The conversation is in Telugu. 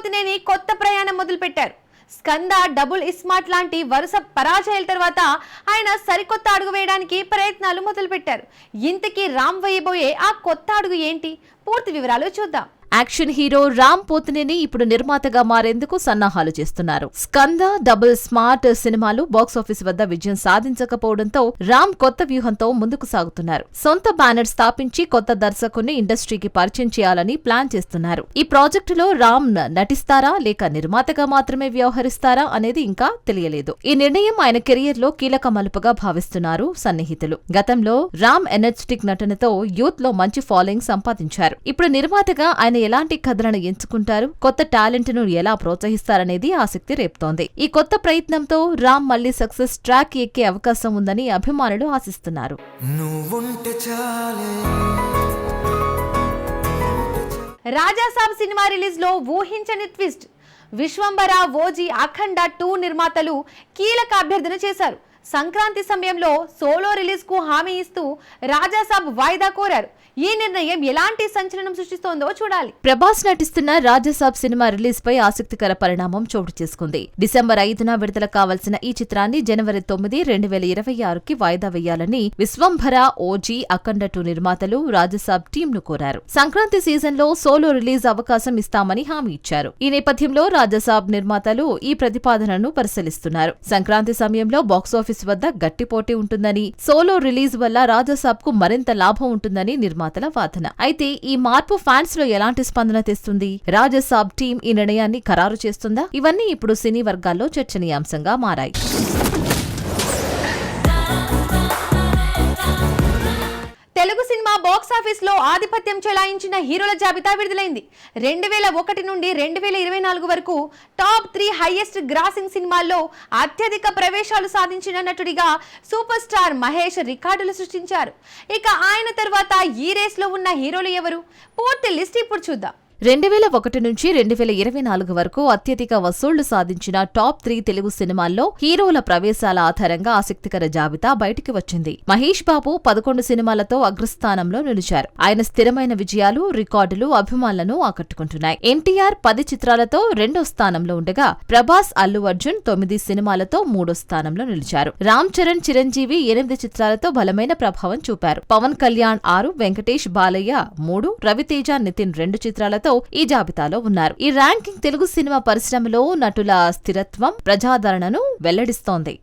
పోతినేని కొత్త ప్రయాణం మొదలుపెట్టారు. స్కంద డబుల్ ఇస్మార్ట్ లాంటి వరుస పరాజయాల తర్వాత ఆయన సరికొత్త అడుగు వేయడానికి ప్రయత్నాలు మొదలుపెట్టారు. ఇంతకీ రామ్ వేయబోయే ఆ కొత్త అడుగు ఏంటి? పూర్తి వివరాలు చూద్దాం. యాక్షన్ హీరో రామ్ పోతినేని ఇప్పుడు నిర్మాతగా మారేందుకు సన్నాహాలు చేస్తున్నారు. స్కంద డబుల్ స్మార్ట్ సినిమాలు బాక్సాఫీస్ వద్ద విజయం సాధించకపోవడంతో రామ్ కొత్త వ్యూహంతో ముందుకు సాగుతున్నారు. సొంత బ్యానర్ స్థాపించి కొత్త దర్శకుని ఇండస్ట్రీకి పరిచయం చేయాలని ప్లాన్ చేస్తున్నారు. ఈ ప్రాజెక్టులో రామ్ నటిస్తారా లేక నిర్మాతగా మాత్రమే వ్యవహరిస్తారా అనేది ఇంకా తెలియలేదు. ఈ నిర్ణయం ఆయన కెరియర్లో కీలక మలుపుగా భావిస్తున్నారు సన్నిహితులు. గతంలో రామ్ ఎనర్జెటిక్ నటనతో యూత్లో మంచి ఫాలోయింగ్ సంపాదించారు. ఇప్పుడు నిర్మాతగా ఆయన ఎలాంటి కథలను ఎంచుకుంటారు? కొత్త టాలెంట్ను ఎలా ప్రోత్సహిస్తారనేది ఆసక్తి రేపుతోంది. ఈ కొత్త ప్రయత్నంతో రామ్ మళ్ళీ సక్సెస్ ట్రాక్ ఎక్కే అవకాశం ఉందని అభిమానులు ఆశిస్తున్నారు. రాజాసాబ్ సినిమా రిలీజ్లో ఊహించని twist. Vishwambhara OG Akhanda two నిర్మాతలు కీలక అభ్యర్థన చేశారు. సంక్రాంతి సమయంలో సోలో రిలీజ్కు హామీ ఇస్తూ రాజాసాబ్ వాయిదా కోరారు. ఈ నిర్ణయం ఎలాంటి సంచలనం సృష్టిస్తోందో చూడాలి. ప్రభాస్ నటిస్తున్న రాజసాబ్ సినిమా రిలీజ్ పై ఆసక్తికర పరిణామం చోటు చేసుకుంది. డిసెంబర్ ఐదున విడుదల కావాల్సిన ఈ చిత్రాన్ని జనవరి తొమ్మిది రెండు వేల ఇరవై ఆరుకి వాయిదా వేయాలని విశ్వంభర ఓజీ అఖండ టూ నిర్మాతలు రాజసాబ్ టీం ను కోరారు. సంక్రాంతి సీజన్లో సోలో రిలీజ్ అవకాశం ఇస్తామని హామీ ఇచ్చారు. ఈ నేపథ్యంలో రాజసాబ్ నిర్మాతలు ఈ ప్రతిపాదనను పరిశీలిస్తున్నారు. సంక్రాంతి సమయంలో బాక్సాఫీస్ వద్ద గట్టి పోటీ ఉంటుందని సోలో రిలీజ్ వల్ల రాజసాబ్కు మరింత లాభం ఉంటుందని నిర్మాతల వాదన. అయితే ఈ మార్పు ఫ్యాన్స్లో ఎలాంటి స్పందన తెస్తుంది? రాజసాబ్ టీం ఈ నిర్ణయాన్ని ఖరారు చేస్తుందా? ఇవన్నీ ఇప్పుడు సినీ వర్గాల్లో చర్చనీయాంశంగా మారాయి. ఆఫీస్లో ఆధిపత్యం చెలాయించిన హీరోల జాబితా విడుదలైంది. రెండు వేల ఒకటి నుండి రెండు వేల ఇరవై నాలుగు వరకు టాప్ త్రీ హైయెస్ట్ గ్రాసింగ్ సినిమాల్లో అత్యధిక ప్రవేశాలు సాధించిన నటుడిగా సూపర్ స్టార్ మహేష్ రికార్డులు సృష్టించారు. ఇక ఆయన తర్వాత ఈ రేస్లో ఉన్న హీరోలు ఎవరు? పూర్తి లిస్ట్ ఇప్పుడు చూద్దాం. రెండు వేల ఒకటి నుంచి రెండు వేల ఇరవై నాలుగు వరకు అత్యధిక వసూళ్ళు సాధించిన టాప్ త్రీ తెలుగు సినిమాల్లో హీరోల ప్రవేశాల ఆధారంగా ఆసక్తికర జాబితా బయటికి వచ్చింది. మహేష్ బాబు పదకొండు సినిమాలతో అగ్రస్థానంలో నిలిచారు. ఆయన స్థిరమైన విజయాలు రికార్డులు అభిమానులను ఆకట్టుకుంటున్నాయి. ఎన్టీఆర్ పది చిత్రాలతో రెండో స్థానంలో ఉండగా ప్రభాస్ అల్లు అర్జున్ తొమ్మిది సినిమాలతో మూడో స్థానంలో నిలిచారు. రామ్ చరణ్ చిరంజీవి ఎనిమిది చిత్రాలతో బలమైన ప్రభావం చూపారు. పవన్ కళ్యాణ్ ఆరు వెంకటేష్ బాలయ్య మూడు రవితేజ నితిన్ రెండు చిత్రాలతో ఈ జాబితాలో ఉన్నారు. ఈ ర్యాంకింగ్ తెలుగు సినిమా పరిశ్రమలో నటుల స్థిరత్వం ప్రజాదరణను వెల్లడిస్తోంది.